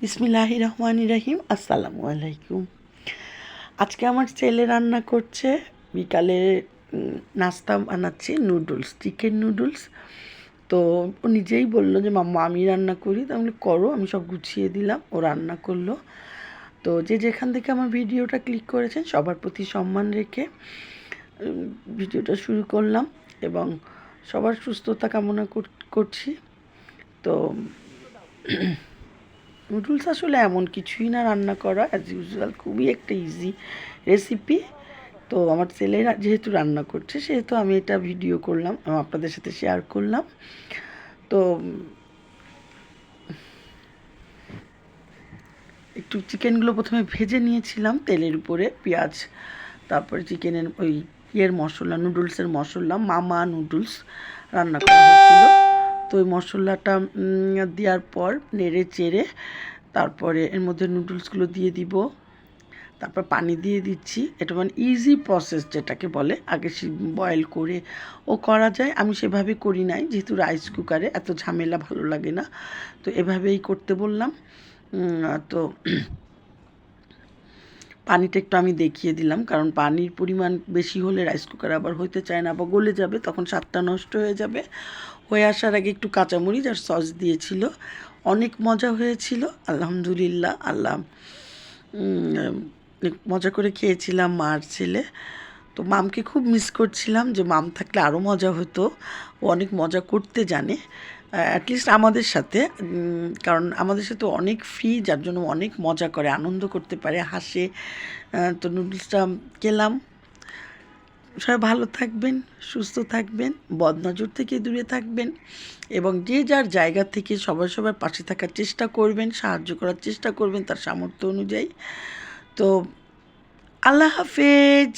বিসমিল্লাহ রহমান রাহিম, আসসালামু আলাইকুম। আজকে আমার ছেলে রান্না করছে, বিকালে নাস্তা বানাচ্ছে, নুডলস, চিকেন নুডলস। তো ও নিজেই বলল যে, মাম্মা, আমি রান্না করি। তো আমি করো, আমি সব গুছিয়ে দিলাম। ও রান্না করল। তো যে যেখান থেকে আমার ভিডিওটা ক্লিক করেছেন, সবার প্রতি সম্মান রেখে ভিডিওটা শুরু করলাম এবং সবার সুস্থতা কামনা কর- করছি। তো নুডলস আসলে এমন কিছুই না রান্না করা অ্যাজ ইউজুয়াল খুবই একটা ইজি রেসিপি তো আমার ছেলেরা যেহেতু রান্না করছে, সেহেতু আমি এটা ভিডিও করলাম আপনাদের সাথে শেয়ার করলাম। তো, একটু চিকেনগুলো প্রথমে ভেজে নিয়েছিলাম তেলের উপরে, পেঁয়াজ, তারপরে চিকেনের ওই ইয়ের মশলা নুডলসের মশলা, মামা নুডলস রান্না করা হচ্ছিল। তো ওই মশলাটা দেওয়ার পর নেড়ে চেড়ে তারপরে এর মধ্যে নুডলসগুলো দিয়ে দিব। তারপর পানি দিয়ে দিচ্ছি। এটা মানে ইজি প্রসেস যেটাকে বলে। আগে সে বয়েল করে ও করা যায়। আমি সেভাবে করি নাই, যেহেতু রাইস কুকারে এত ঝামেলা ভালো লাগে না। তো এভাবেই করতে বললাম। তো পানিটা একটু আমি দেখিয়ে দিলাম, কারণ পানির পরিমাণ বেশি হলে রাইস কুকার আবার হইতে চায় না আবার গলে যাবে, তখন স্বাদটা নষ্ট হয়ে যাবে। হয়ে আসার আগে একটু কাঁচামরিচ আর সস দিয়েছিল। অনেক মজা হয়েছিল, আলহামদুলিল্লাহ, আল্লাহ মজা করে খেয়েছিলাম মার ছেলে। তো মামকে খুব মিস করছিলাম যে মাম থাকলে আরও মজা হতো, ও অনেক মজা করতে জানে। অ্যাটলিস্ট আমাদের সাথে কারণ আমাদের সাথে অনেক ফ্রি যার জন্য অনেক মজা করে, আনন্দ করতে পারে, হাসে। তো নুডলসটা খেলাম। সবাই ভালো থাকবেন, সুস্থ থাকবেন, বদনজর থেকে দূরে থাকবেন এবং যে যার জায়গা থেকে সবাই সবার পাশে থাকার চেষ্টা করবেন, সাহায্য করার চেষ্টা করবেন তার সামর্থ্য অনুযায়ী। তো আল্লাহ হাফেজ।